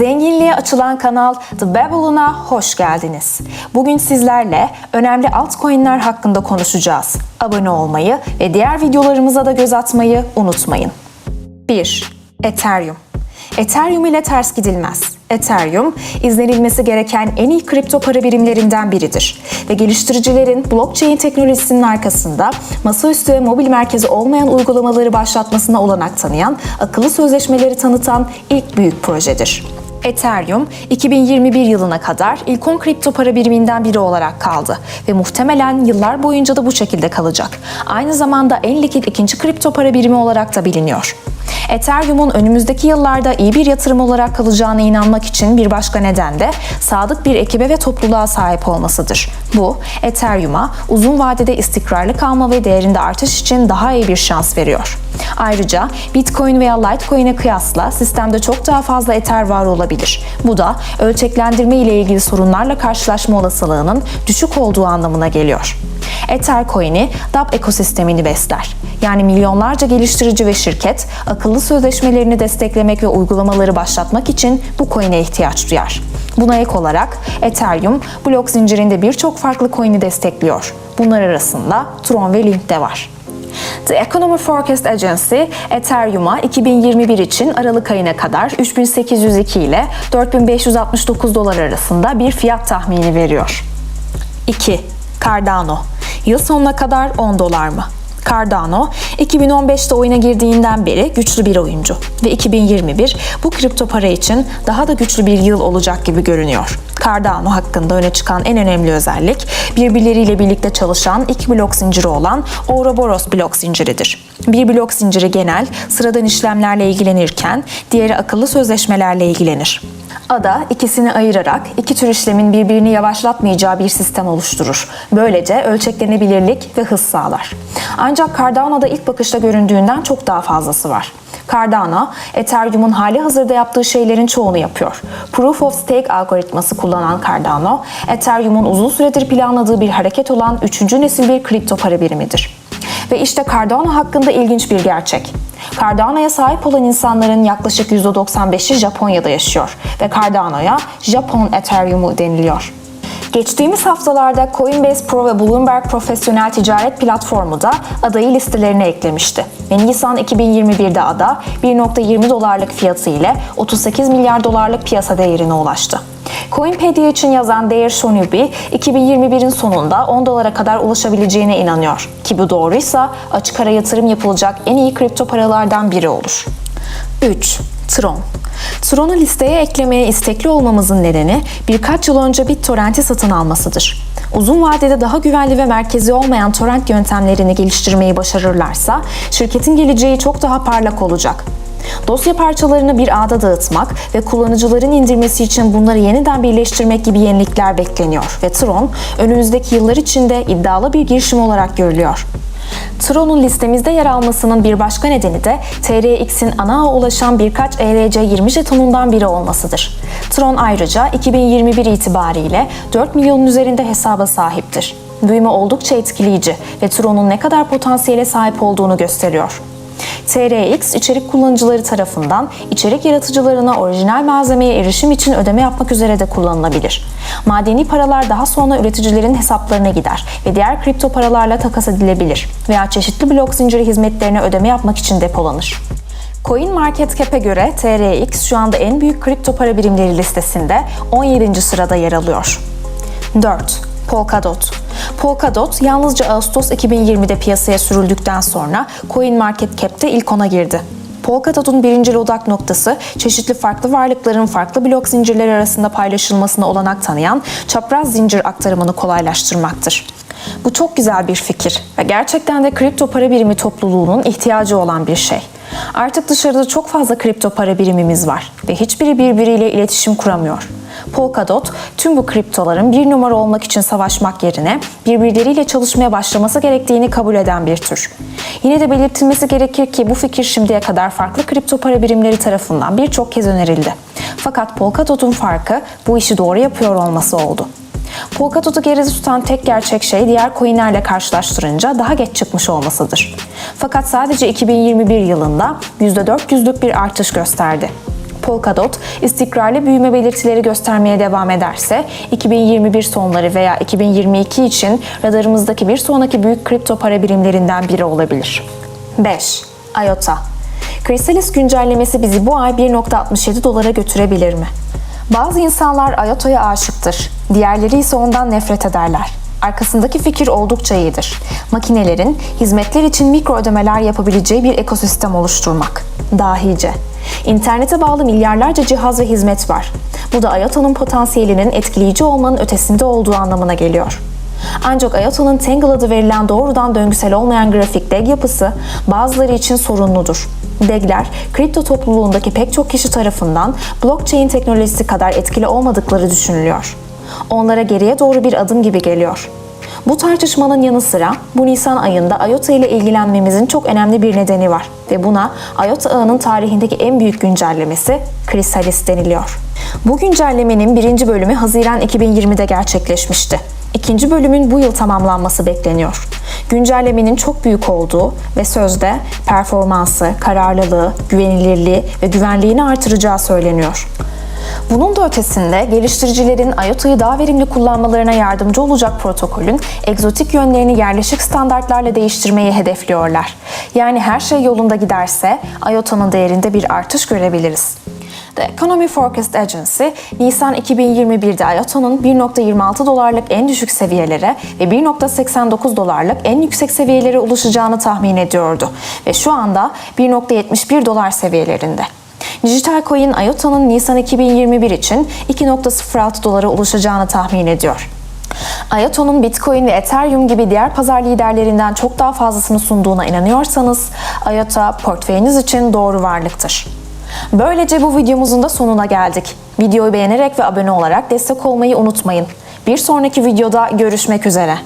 Zenginliğe açılan kanal The Babylon'a hoş geldiniz. Bugün sizlerle önemli altcoin'ler hakkında konuşacağız. Abone olmayı ve diğer videolarımıza da göz atmayı unutmayın. 1. Ethereum Ethereum ile ters gidilmez. Ethereum, izlenilmesi gereken en iyi kripto para birimlerinden biridir. Ve geliştiricilerin blockchain teknolojisinin arkasında masaüstü ve mobil merkezi olmayan uygulamaları başlatmasına olanak tanıyan, akıllı sözleşmeleri tanıtan ilk büyük projedir. Ethereum 2021 yılına kadar ilk 10 kripto para biriminden biri olarak kaldı ve muhtemelen yıllar boyunca da bu şekilde kalacak. Aynı zamanda en likit ikinci kripto para birimi olarak da biliniyor. Ethereum'un önümüzdeki yıllarda iyi bir yatırım olarak kalacağına inanmak için bir başka neden de sadık bir ekibe ve topluluğa sahip olmasıdır. Bu, Ethereum'a uzun vadede istikrarlı kalma ve değerinde artış için daha iyi bir şans veriyor. Ayrıca Bitcoin veya Litecoin'e kıyasla sistemde çok daha fazla Ether var olabilir. Bu da ölçeklendirme ile ilgili sorunlarla karşılaşma olasılığının düşük olduğu anlamına geliyor. Ether coin'i DApp ekosistemini besler. Yani milyonlarca geliştirici ve şirket akıllı sözleşmelerini desteklemek ve uygulamaları başlatmak için bu coin'e ihtiyaç duyar. Buna ek olarak Ethereum blok zincirinde birçok farklı coin'i destekliyor. Bunlar arasında Tron ve Link de var. The Economic Forecast Agency, Ethereum'a 2021 için Aralık ayına kadar 3802 ile 4569 dolar arasında bir fiyat tahmini veriyor. 2. Cardano Yıl sonuna kadar 10 dolar mı? Cardano, 2015'te oyuna girdiğinden beri güçlü bir oyuncu ve 2021 bu kripto para için daha da güçlü bir yıl olacak gibi görünüyor. Cardano hakkında öne çıkan en önemli özellik birbirleriyle birlikte çalışan iki blok zinciri olan Ouroboros blok zinciridir. Bir blok zinciri genel, sıradan işlemlerle ilgilenirken diğeri akıllı sözleşmelerle ilgilenir. Ada ikisini ayırarak iki tür işlemin birbirini yavaşlatmayacağı bir sistem oluşturur. Böylece ölçeklenebilirlik ve hız sağlar. Ancak Cardano'da ilk bakışta göründüğünden çok daha fazlası var. Cardano, Ethereum'un hali hazırda yaptığı şeylerin çoğunu yapıyor. Proof of Stake algoritması kullanan Cardano, Ethereum'un uzun süredir planladığı bir hareket olan üçüncü nesil bir kripto para birimidir. Ve işte Cardano hakkında ilginç bir gerçek. Cardano'ya sahip olan insanların yaklaşık %95'i Japonya'da yaşıyor ve Cardano'ya Japon Ethereum'u deniliyor. Geçtiğimiz haftalarda Coinbase Pro ve Bloomberg Profesyonel Ticaret Platformu da adayı listelerine eklemişti. Ve Nisan 2021'de ada 1.20 dolarlık fiyatı ile 38 milyar dolarlık piyasa değerine ulaştı. Coinpedia için yazan Dare Shonubi, 2021'in sonunda 10 dolara kadar ulaşabileceğine inanıyor. Ki bu doğruysa açık ara yatırım yapılacak en iyi kripto paralardan biri olur. 3. Tron Tron'u listeye eklemeye istekli olmamızın nedeni birkaç yıl önce BitTorrent'i satın almasıdır. Uzun vadede daha güvenli ve merkezi olmayan torrent yöntemlerini geliştirmeyi başarırlarsa şirketin geleceği çok daha parlak olacak. Dosya parçalarını bir ağda dağıtmak ve kullanıcıların indirmesi için bunları yeniden birleştirmek gibi yenilikler bekleniyor ve Tron önümüzdeki yıllar içinde iddialı bir girişim olarak görülüyor. Tron'un listemizde yer almasının bir başka nedeni de TRX'in ana ağa ulaşan birkaç ERC20 jetonundan biri olmasıdır. Tron ayrıca 2021 itibariyle 4 milyonun üzerinde hesaba sahiptir. Büyüme oldukça etkileyici ve Tron'un ne kadar potansiyele sahip olduğunu gösteriyor. TRX, içerik kullanıcıları tarafından içerik yaratıcılarına orijinal malzemeye erişim için ödeme yapmak üzere de kullanılabilir. Madeni paralar daha sonra üreticilerin hesaplarına gider ve diğer kripto paralarla takas edilebilir veya çeşitli blok zinciri hizmetlerine ödeme yapmak için depolanır. CoinMarketCap'e göre TRX şu anda en büyük kripto para birimleri listesinde 17. sırada yer alıyor. 4. Polkadot. Polkadot yalnızca Ağustos 2020'de piyasaya sürüldükten sonra CoinMarketCap'te ilk ona girdi. Polkadot'un birinci odak noktası çeşitli farklı varlıkların farklı blok zincirleri arasında paylaşılmasına olanak tanıyan çapraz zincir aktarımını kolaylaştırmaktır. Bu çok güzel bir fikir ve gerçekten de kripto para birimi topluluğunun ihtiyacı olan bir şey. Artık dışarıda çok fazla kripto para birimimiz var ve hiçbiri birbiriyle iletişim kuramıyor. Polkadot tüm bu kriptoların bir numara olmak için savaşmak yerine birbirleriyle çalışmaya başlaması gerektiğini kabul eden bir tür. Yine de belirtilmesi gerekir ki bu fikir şimdiye kadar farklı kripto para birimleri tarafından birçok kez önerildi. Fakat Polkadot'un farkı bu işi doğru yapıyor olması oldu. Polkadot'u geride tutan tek gerçek şey diğer coinlerle karşılaştırınca daha geç çıkmış olmasıdır. Fakat sadece 2021 yılında %400'lük bir artış gösterdi. Polkadot istikrarlı büyüme belirtileri göstermeye devam ederse 2021 sonları veya 2022 için radarımızdaki bir sonraki büyük kripto para birimlerinden biri olabilir. 5. IOTA Chrysalis güncellemesi bizi bu ay 1.67 dolara götürebilir mi? Bazı insanlar IOTA'ya aşıktır, diğerleri ise ondan nefret ederler. Arkasındaki fikir oldukça iyidir. Makinelerin hizmetler için mikro ödemeler yapabileceği bir ekosistem oluşturmak. Dahice. İnternete bağlı milyarlarca cihaz ve hizmet var. Bu da IOTA'nın potansiyelinin etkileyici olmanın ötesinde olduğu anlamına geliyor. Ancak IOTA'nın Tangle adı verilen doğrudan döngüsel olmayan grafik DEG yapısı bazıları için sorunludur. DEG'ler, kripto topluluğundaki pek çok kişi tarafından blockchain teknolojisi kadar etkili olmadıkları düşünülüyor. Onlara geriye doğru bir adım gibi geliyor. Bu tartışmanın yanı sıra bu Nisan ayında IOTA ile ilgilenmemizin çok önemli bir nedeni var ve buna IOTA ağının tarihindeki en büyük güncellemesi Chrysalis deniliyor. Bu güncellemenin birinci bölümü Haziran 2020'de gerçekleşmişti. İkinci bölümün bu yıl tamamlanması bekleniyor. Güncellemenin çok büyük olduğu ve sözde performansı, kararlılığı, güvenilirliği ve güvenliğini artıracağı söyleniyor. Bunun da ötesinde geliştiricilerin IOTa'yı daha verimli kullanmalarına yardımcı olacak protokolün egzotik yönlerini yerleşik standartlarla değiştirmeyi hedefliyorlar. Yani her şey yolunda giderse IOTA'nın değerinde bir artış görebiliriz. The Economy Forecast Agency, Nisan 2021'de IOTA'nın 1.26 dolarlık en düşük seviyelere ve 1.89 dolarlık en yüksek seviyelere ulaşacağını tahmin ediyordu ve şu anda 1.71 dolar seviyelerinde. Dijital coin IOTA'nın Nisan 2021 için 2.06 dolara ulaşacağını tahmin ediyor. IOTA'nın Bitcoin ve Ethereum gibi diğer pazar liderlerinden çok daha fazlasını sunduğuna inanıyorsanız IOTA portföyünüz için doğru varlıktır. Böylece bu videomuzun da sonuna geldik. Videoyu beğenerek ve abone olarak destek olmayı unutmayın. Bir sonraki videoda görüşmek üzere.